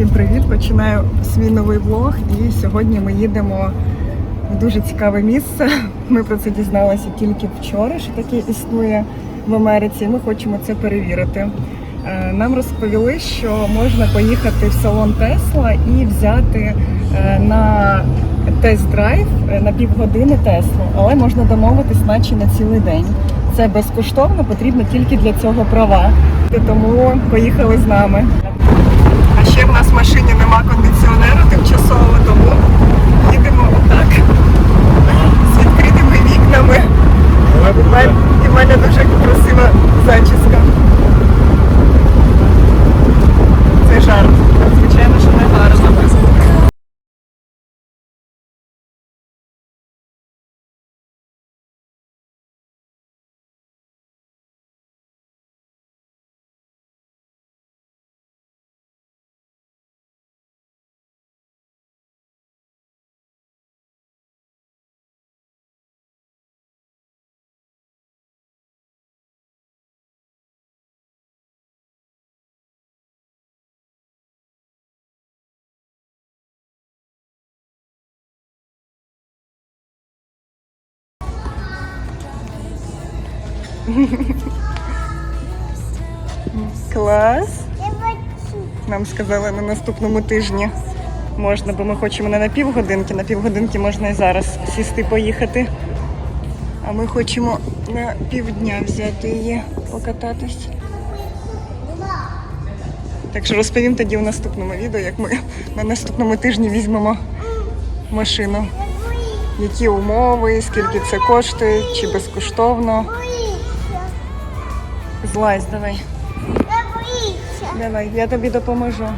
Всім привіт! Починаю свій новий влог. І сьогодні ми їдемо в дуже цікаве місце. Ми про це дізналися тільки вчора, що таке існує в Америці. Ми хочемо це перевірити. Е, Нам розповіли, що можна поїхати в салон Тесла і взяти е, на тест-драйв е, на півгодини Теслу, але можна домовитись, наче на цілий день. Це безкоштовно, потрібно тільки для цього права. Тому поїхали з нами. Нас в машині нема кондиціонера тимчасово, тому їдемо отак. З відкритими вікнами. І в мене дуже красива зачіска. Це жарт. Звичайно, що не гарно. Клас. Нам сказали на наступному тижні можна, бо ми хочемо не на півгодинки, на півгодинки можна і зараз сісти поїхати. А ми хочемо на півдня взяти її, покататись. Так що розповім тоді у наступному відео, як ми на наступному тижні візьмемо машину. Які умови, скільки це коштує, чи безкоштовно. Злазь, давай. Давай, я тобі допоможу.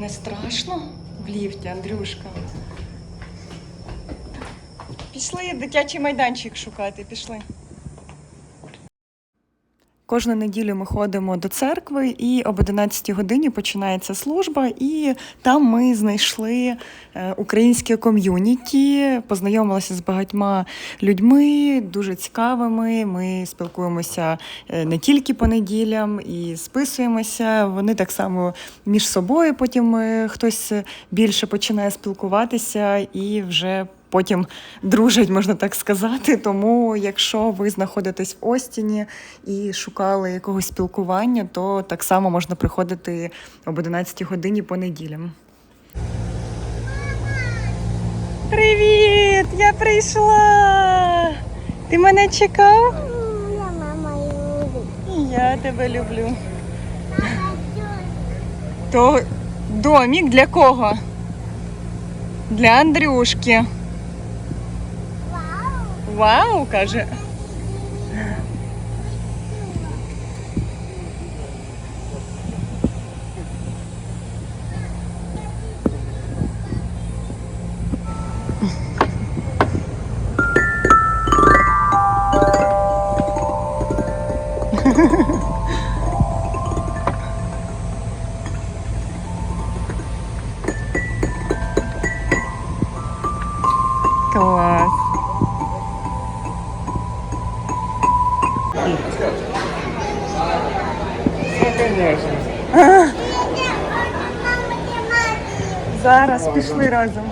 Не страшно в ліфті, Андрюшка? Пішли дитячий майданчик шукати, пішли. Кожну неділю ми ходимо до церкви, і об 11 годині починається служба. І там ми знайшли е, українське ком'юніті, познайомилися з багатьма людьми, дуже цікавими. Ми спілкуємося е, не тільки по неділям і списуємося. Вони так само між собою. Потім е, хтось більше починає спілкуватися і вже. Потім дружать, можна так сказати. Тому, якщо ви знаходитесь в Остіні і шукали якогось спілкування, то так само можна приходити об 11 годині по неділям. Привіт! Я прийшла! Ти мене чекав? Я мама. І я тебе люблю. То домік для кого? Для Андрюшки. Uau, Cajé! Пішли разом.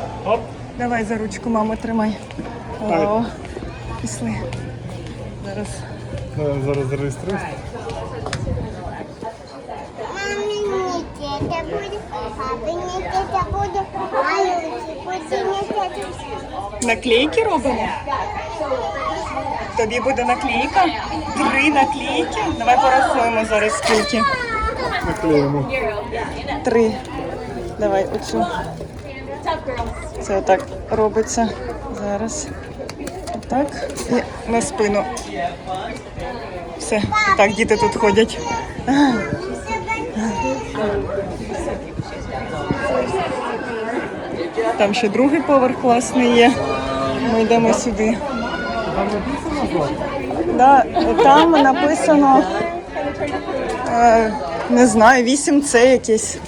Давай за ручку, мама, тримай. О, пішли. Зараз. Зараз зареєструюсь. Мамі не це буде, папі не це буде, малюці. Наклейки робимо? Тобі буде наклейка? Три наклейки? Давай порахуємо зараз скільки. Наклеїмо. Три. Давай оцю. Це отак робиться. Зараз. Отак. І на спину. Все. Так, діти тут ходять. Там ще другий поверх класний є. Ми йдемо сюди. Да, там написано. Е, не знаю, 8С якесь.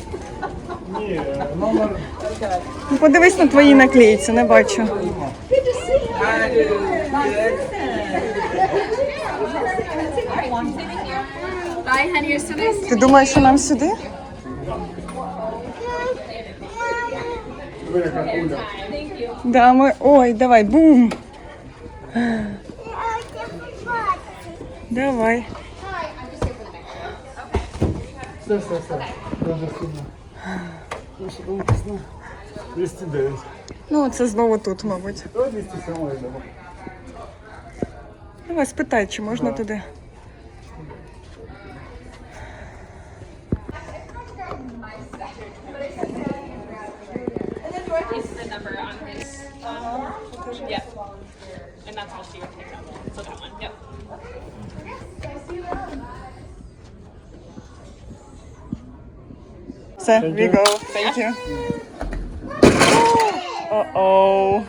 Ні, номер Ну, Подивись на твої наклейці, не бачу. Ти думаєш, що нам сюди? Да, ми. Ой, давай, бум! Давай. Все, все, все. Дуже сильно. Там написано? 209. Ну, це знову тут, мабуть. Давай 207 йдемо. Давай спитай, чи можна туди. Is the number on his. Um, yeah. And that's all she would pick up. So that one. Yep. Все, we go. Thank you. О-оу.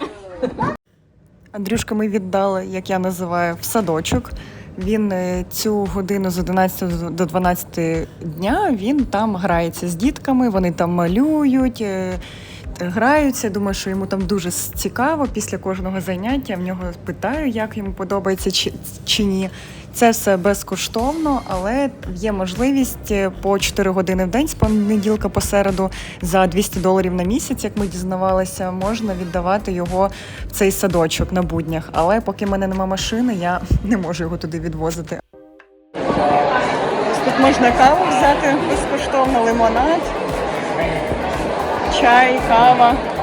Андрюшка ми віддали, як я називаю, в садочок. Він е, цю годину з 11 до 12 дня він там грається з дітками, вони там малюють, е, граються. Думаю, що йому там дуже цікаво. Після кожного заняття в нього питаю, як йому подобається чи, чи ні. Це все безкоштовно, але є можливість е, по 4 години в день з понеділка по середу за 200 доларів на місяць, як ми дізнавалися, можна віддавати його в цей садочок на буднях. Але поки в мене нема машини, я не можу його туди відвозити. Тут можна каву взяти безкоштовно, лимонад, чай, кава.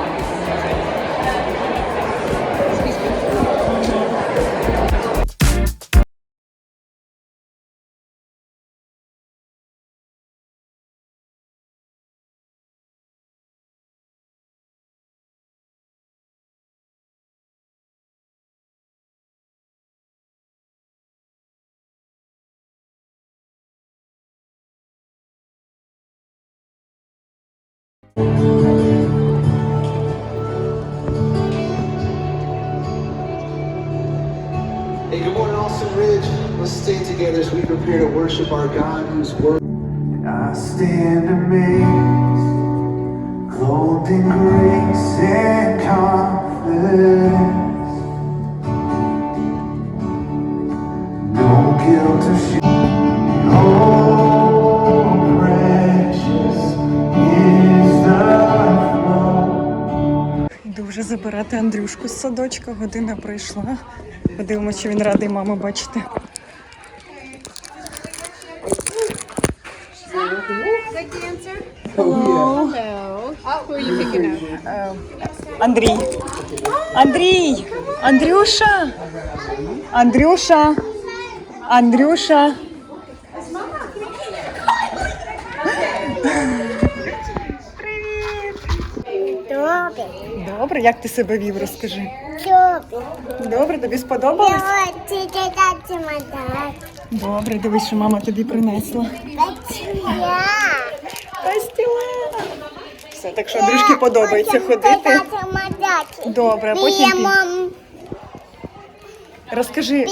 Hey, good morning, Austin Ridge. Let's stand together as we prepare to worship our God who's worthy. I stand amazed, clothed in grace and confidence. No guilt or shame. Забирати Андрюшку з садочка. Година пройшла. Подивимося, чи він радий маму бачити. Hello. Who are you picking up? Андрій. Андрій! Андрюша! Андрюша! Андрюша! Добре, Добре, як ти себе вів, розкажи. добре. Добре, тобі сподобалось? Добре, дивись, що мама тобі принесла. Пастіла. Все, так що Андрюшки подобається ходити. Добре, потім мам розкажи,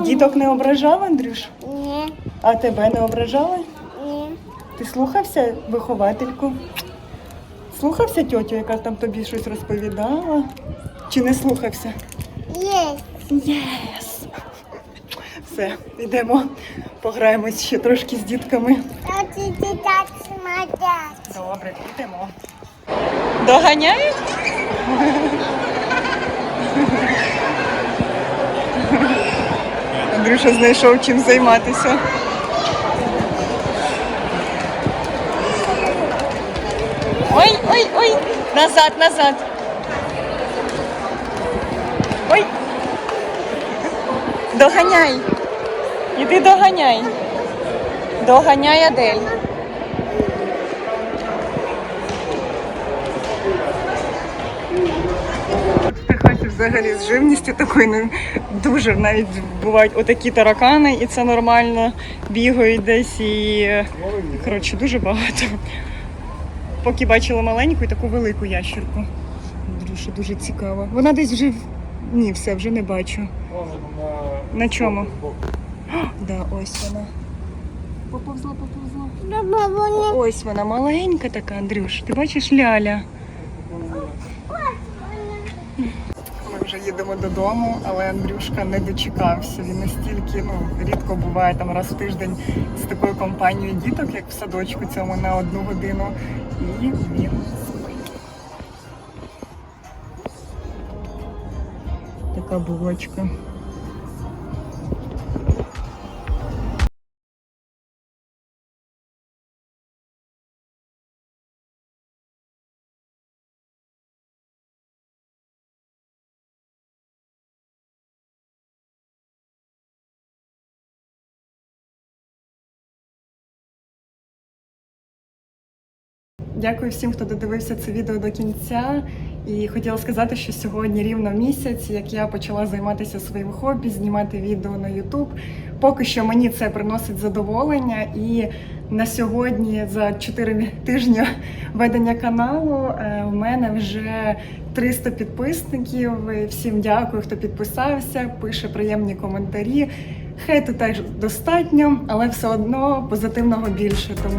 діток не ображав, Андрюш? Ні, А тебе не ображали? ні. Ти слухався виховательку? Слухався тьотю, яка там тобі щось розповідала? Чи не слухався? Є. Єс! Все, йдемо, пограємось ще трошки з дітками. Добре, йдемо. Доганяє? Андрюша знайшов чим займатися. Ой, ой, ой, назад, назад. Ой. Доганяй. Іди доганяй. Доганяй Адель. Взагалі з живністю такою не дуже навіть бувають отакі таракани, і це нормально. Бігають десь і коротше дуже багато. Поки бачила маленьку і таку велику ящерку. Дуже дуже цікаво. Вона десь вже ні, все вже не бачу. На чому? Да, ось вона. Поповзла, поповзла. Ось вона маленька така, Андрюш. Ти бачиш ляля? Ми вже їдемо додому, але Андрюшка не дочекався. Він настільки ну, рідко буває там раз в тиждень з такою компанією діток, як в садочку цьому на одну годину. І він. Така булочка. Дякую всім, хто додивився це відео до кінця. І хотіла сказати, що сьогодні рівно місяць, як я почала займатися своїм хобі, знімати відео на YouTube. Поки що мені це приносить задоволення. І на сьогодні, за 4 тижні ведення каналу, е, у мене вже 300 підписників. Всім дякую, хто підписався, пише приємні коментарі. Хейту теж достатньо, але все одно позитивного більше. Тому